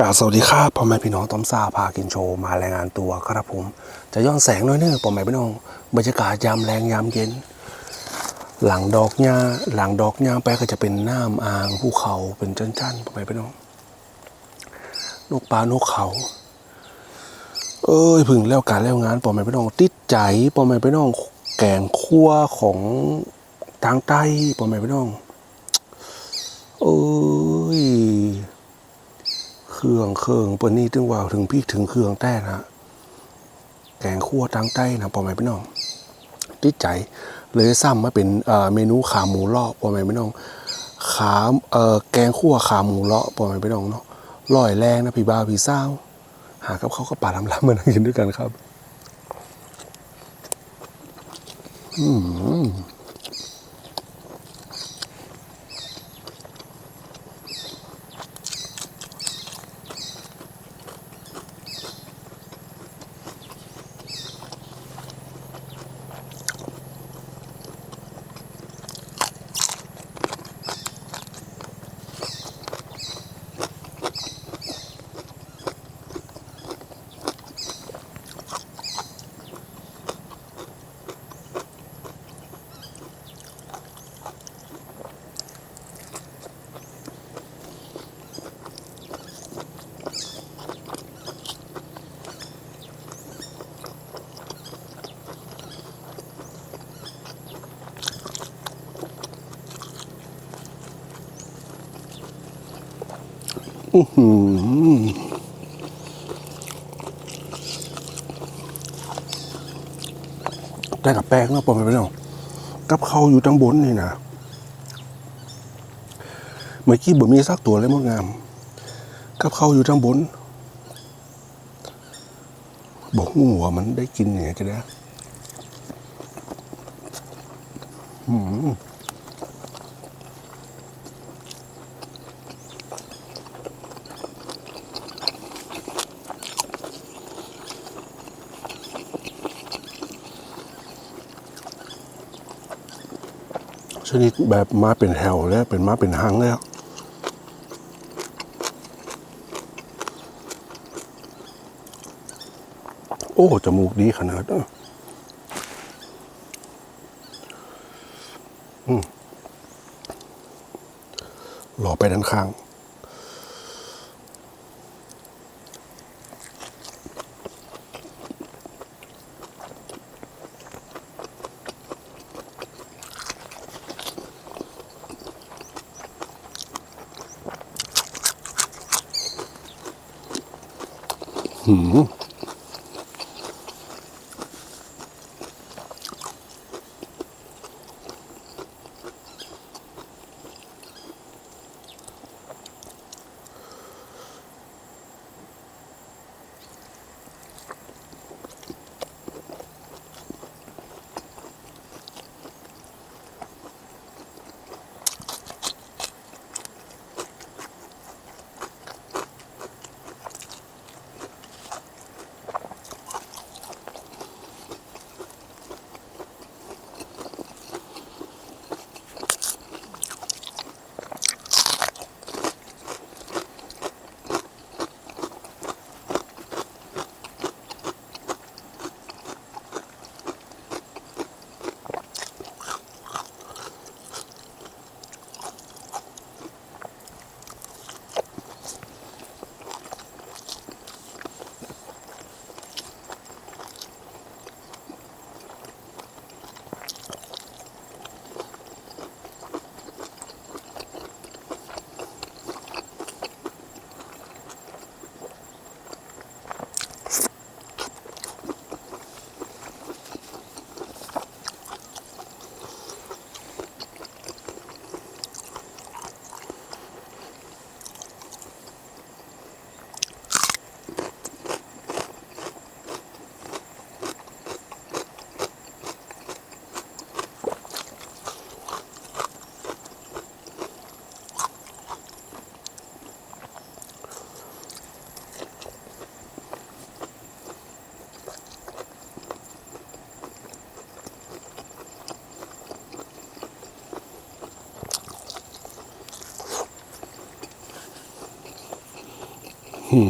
กาสวัสดีครับพ่อแม่พี่น้องต้อมซาพากินโชว์มารายงานตัวครับผม จะย้อนแสงน้อยเนึงพ่อแม่พี่น้องบรรยากาศยามแรงยามเย็น หลังดอกหญ้าหลังดอกหญ้าไปก็จะเป็นน้ำอ่างภูเขาเป็นจันๆพ่อแม่พี่น้องนกปลานกเขา เอ้ยพึ่งแล้วการแล้วงานพ่อแม่พี่น้องติดใจพ่อแม่พี่น้องแกงคั่วของทางใต้พ่อแม่พี่น้องเอ้ย ครื่องเครื่องเปิดนี่ถึงว่าถึงพริกถึงเครื่องแต้นะแกงคั่วทางใต้นะพ่อแม่พี่น้องติดใจเลยซ้ำมาเป็นเมนูขาหมูเลาะพ่อแม่พี่น้องขาเออแกงคั่วขาหมูเลาะพ่อแม่พี่น้องเนาะร่อยแรงนะพี่บ่าพี่สาหากับเขาก็ป่าลำลำมานั่งกินด้วยกันครับ อืม ได้กับแป้งแล้วปอมไปแล้วกับเขาอยู่ตั้งบนนี่นะเมื่อกี้บ่มีสักตัวเลยมดงาม กับเขาอยู่ตั้งบน บอกงูว่ามันได้กินอย่างไงจะได้ อืม นิดแบบมาเป็นแถวแล้วเป็นมาเป็นหางแล้วโอ้ จมูกดีขนาดอืมหล่อไปด้านข้าง หื หื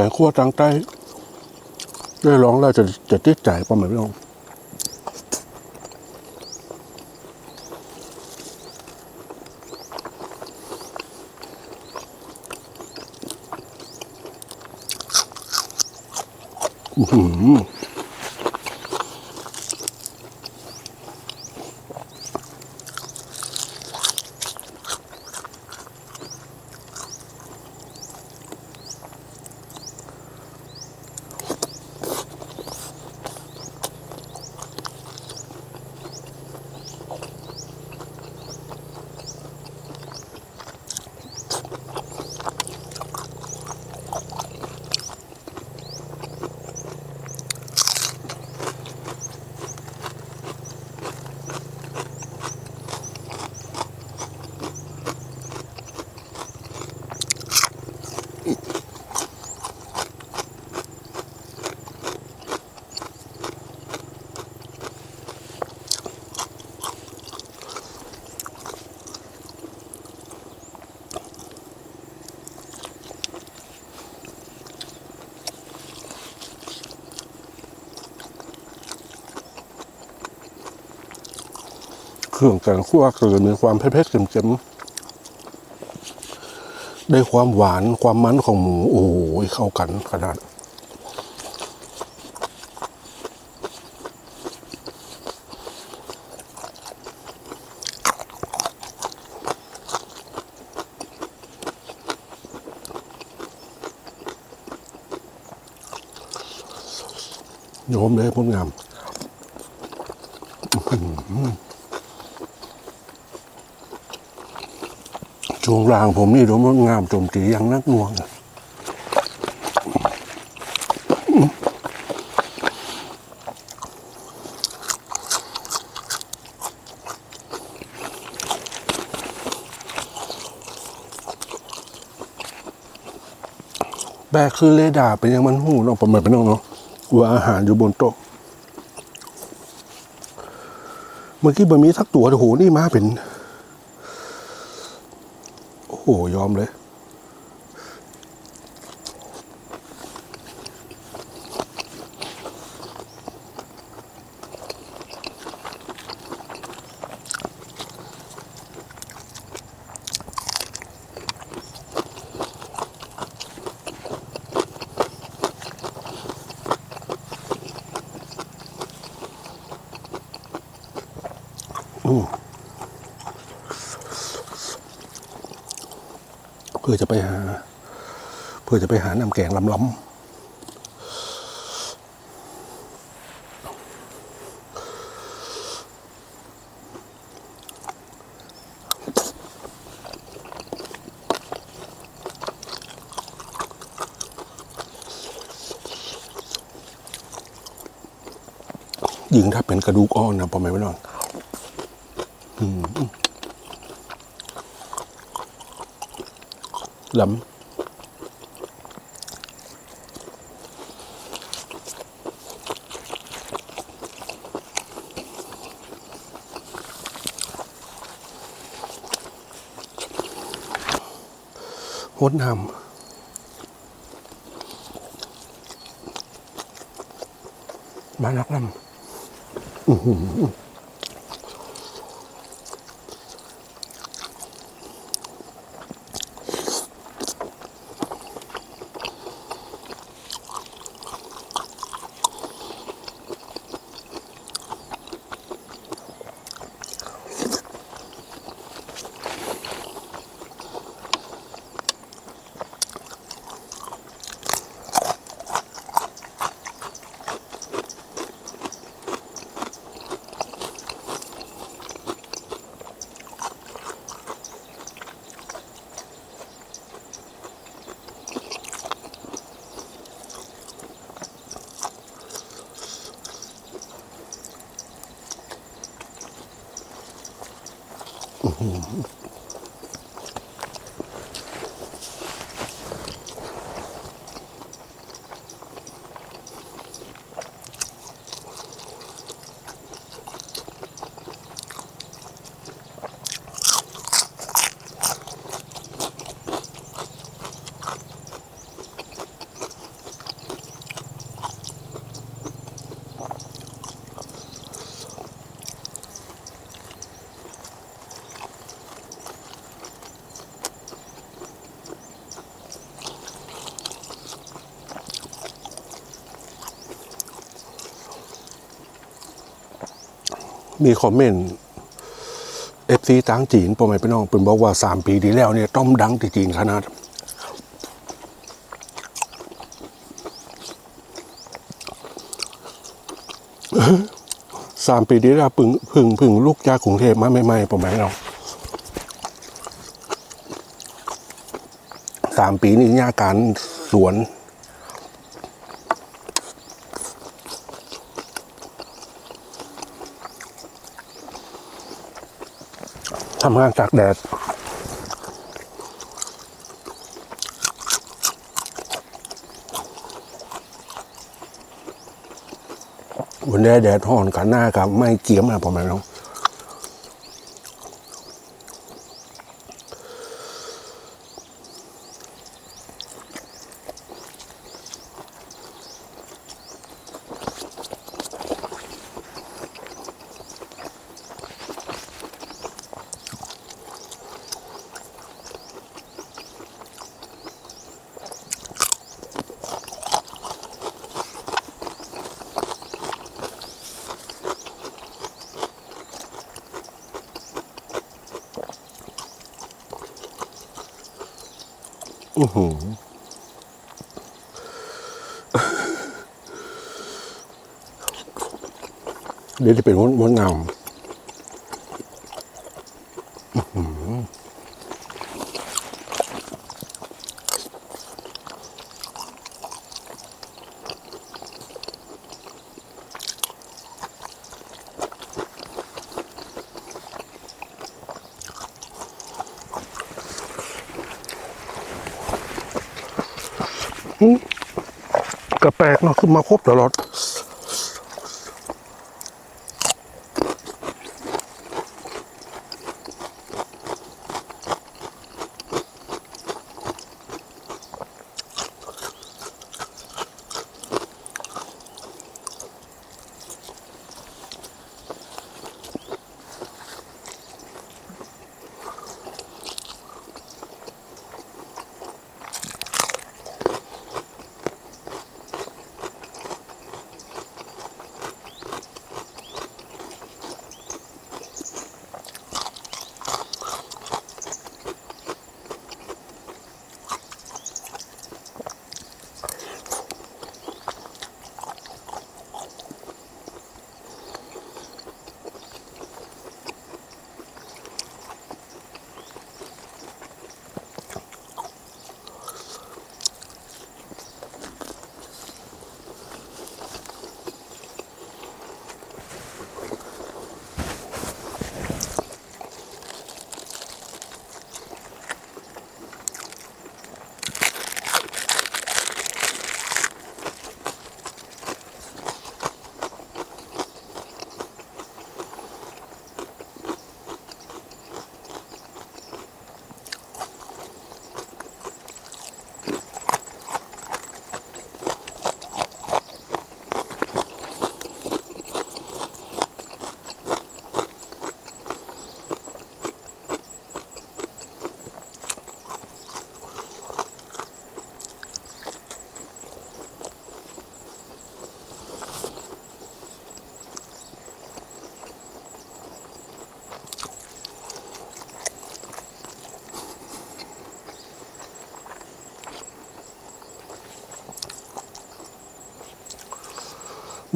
มแกงขั้วทางใต้ได้ร้องแล้วจะจะติดใจป่ะไหมพี่น้อ เครื่องแกงขั้วคือมีความเผ็ดๆเค็มๆ ได้ความหวานความมันของหมู โอ้โหเข้ากันขนาดโยมเลยพุ่นงาม ช่วงล่างผมนี่ดูมันงามจมตีอย่างนักหน่วงแบกคือเลดาเป็นยังมันหูนาะผมไม่เป็นน้องเนาะกลัวอาหารอยู่บนโต๊ะเมื่อกี้บะมีสักตัวโอ้โหนี่มาเป็น โอ้โหยอมเลย พื่อจะไปหา เพื่อจะไปหาน้ำแกงลำล้ำยิ่งถ้าเป็นกระดูกอ่อนนะพอไหมพี่น้องอืม หล้ำหดน้ำมานักนำอือหือ 方 มีคอมเมนต์เอฟซีต่างจีนพ่อแม่พี่น้องเป็นบอกว่าสามปีที่แล้วเนี่ยต้อมดังที่จีนขนาดสามปีที่แล้วพึ่งพึ่งพึ่งลูกจากกรุงเทพมาใหม่ๆผมไม่เอาสามปีนี่ยาการสวน ทำงานจากแดด วันนี้แดดห่อนกันหน้ากับ ไม่เกี่ยมนะผมไม่รู้ อือหือเดี๋ยวจะเป็นมดงาม ก็แปลกเนาะคือมาครบตลอด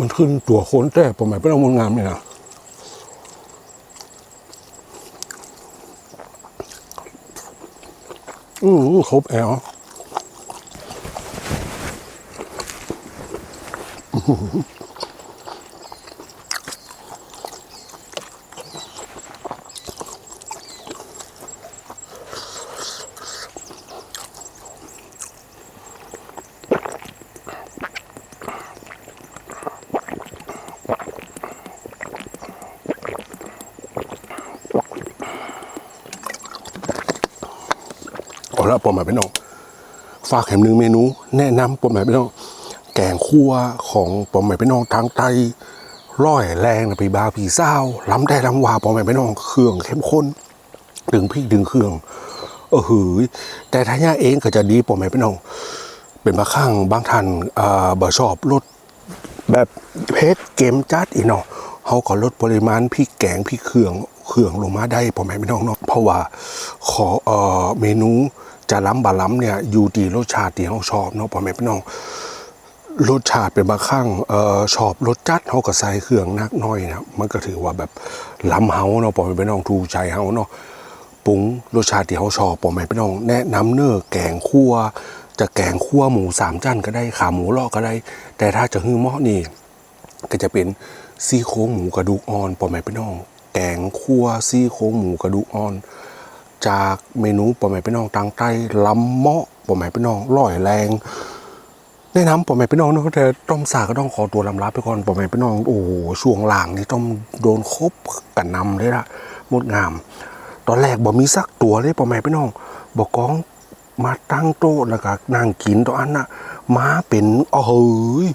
มันขึ้นตัวโคนแต่ผมหมายเป็นเอามดงามเนี่ยนะอืมครบแอลเอาละผมหมายเป็นน้องฝากแหมหนึ่งเมนู แนะนำผมหมายเป็นน้องแกงคั่วของผมหมายเป็นน้องทางไตร้อยแรงนะพี่บาพี่เศร้าล้ำได้ล้ำวาผมหมายเป็นน้องเครื่องเข้มข้นดึงพริกดึงเครื่องเออหือแต่ถ้าย่าเองก็จะดีผมหมายเป็นน้องเป็นบางครั้งบางท่านอ่าบ่ชอบรสแบบเพชรเกมจัดอีเนาะเขาก็ลดปริมาณพริกแกงพริกเครื่องเครื่องลงมาได้พอแม่พี่น้องเนาะเพราะว่าขอเอ่อเมนู จะล้ำบาล้ำเนี่ยอยู่ที่รสชาติที่เขาชอบเนาะพ่อแม่พี่น้องรสชาติเป็นบางครั้งเอ่อชอบรสจัดเขาก็ใส่เครื่องนักน้อยนะมันก็ถือว่าแบบล้ำเฮาเนาะพ่อแม่พี่น้องถูกใจเฮาเนาะปรุงรสชาติที่เขาชอบพ่อแม่พี่น้อง แนะนำเนื้อแกงคั่วจะแกงคั่วหมูสามจันก็ได้ขาหมูลอกก็ได้ แต่ถ้าจะฮื้อหม้อนี่ก็จะเป็นซี่โครงหมูกระดูกอ่อนพ่อแม่พี่น้อง แกงคั่วซี่โครงหมูกระดูกอ่อน จากเมนูพ่อแม่พี่น้องทางใต้ล้ำเมาะพ่อแม่พี่น้องร่อยแรงแนะนำพ่อแม่พี่น้องเนาะแต่ต้มสาก็ต้องขอตัวลำลาไปก่อนพ่อแม่พี่น้องโอ้โหช่วงหลังนี่ต้องโดนครบกันนำเลยละหมดงาม ตอนแรกบ่มีสักตัวเลยพ่อแม่พี่น้องบอกกองมาตั้งโต๊ะแล้วก็นั่งกินตอนนั้นน่ะมาเป็นอ๋อเฮ้ย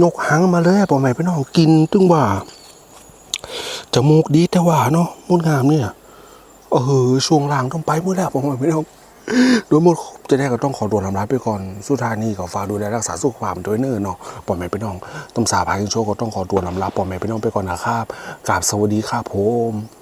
นกหังมาเลยพ่อแม่พี่น้องกินตึงว่าจมูกดีแต่ว่าเนาะหมดงามเนี่ย เออช่วงหลังต้องไปหมดแล้วผมไม่พี่น้องโดยหมดจะได้ก็ต้องขอตัวลำลาไปก่อนสุธานี้ก็ฝากดูแลรักษาสุขภาพด้วยเนิ่นเนาะปอแม่ไปน้องต้มสาพากินโชว์ก็ต้องขอตัวลำลาปอแม่ไปน้องไปก่อนนะครับกราบสวัสดีครับผม